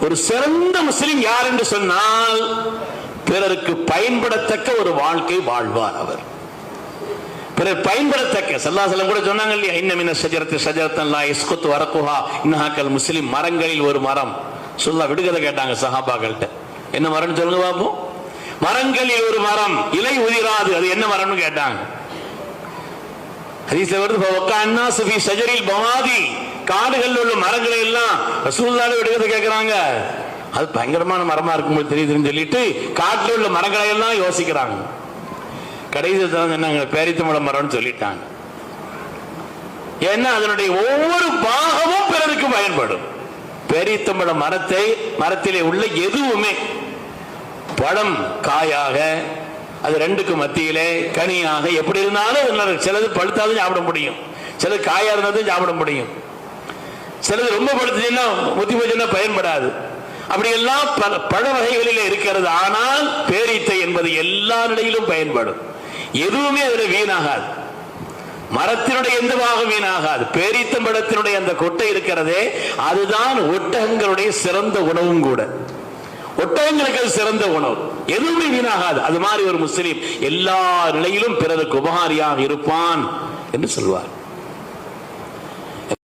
ஒரு சிறந்த முஸ்லிம் யார் என்று சொன்னால் பிறருக்கு பயன்படத்தக்க ஒரு வாழ்க்கை வாழ்வார் அவர். பிறர் பயன்படத்தக்க சல்லாசலம் கூட சொன்னாங்க இல்லையா இன்னமின சஜரத்து சஜரத்தல்லா இஸ்குத்து வரக்குஹா இன்னஹாக்கல் முஸ்லிம் மரங்களில் ஒரு மரம். சொல்லா விடுகதை கேட்டாங்க சஹாபாக்கள்கிட்ட. என்ன மரம்னு சொல்லுங்க பாப்போம் மரங்களில் ஒரு மரம் இலை உதிராது. அது என்ன மரம்னு கேட்டாங்க. ஹதீஸ்ல வருது ஃபவக்கா சுஃபி ஷஜரில் பவாதி. காடுகளில் உள்ள மரங்களை எல்லாம் ரசூலுல்லாஹி விடுகதை கேட்கிறாங்க. அது பயங்கரமான மரமா இருக்கும்போது தெரியுதுன்னு சொல்லிட்டு காட்டில் உள்ள மரங்களை எல்லாம் யோசிக்கிறாங்க. கடைசியில் தான் சொன்னாங்க பேரித்தமிழ மரம்னு சொல்லிட்டாங்க. ஏன்னா அதனுடைய ஒவ்வொரு பாகமும் பிறருக்கு பயன்படும். பேரித்தம்பழ மரத்தை மரத்திலே உள்ள எதுவுமே பழம் காயாக அது ரெண்டுக்கு மத்தியிலே கனியாக எப்படி இருந்தாலும் சிலது பழுத்தாலும் சாப்பிட முடியும். சிலது காயா இருந்தாலும் சாப்பிட முடியும். சிலது ரொம்ப பழுத்துச்சுன்னா முத்தி போச்சுன்னா பயன்படாது. அப்படி எல்லாம் பல பழ வகைகளிலே இருக்கிறது. ஆனால் பேரித்தை என்பது எல்லா நிலையிலும் பயன்படும். எதுவுமே அதில் வீணாகாது. மரத்தினுடைய எந்த பாகம் வீணாகாது. பேரீத்தம்பழத்தினுடைய அந்த கொட்டை இருக்கிறதே அதுதான் ஒட்டகங்களுடைய சிறந்த உணவும் கூட. ஒட்டகங்களுக்கு அது சிறந்த உணவு. எதுவுமே வீணாகாது. அது மாதிரி ஒரு முஸ்லீம் எல்லா நிலையிலும் பிறருக்கு உபகாரியாக இருப்பான் என்று சொல்வார்.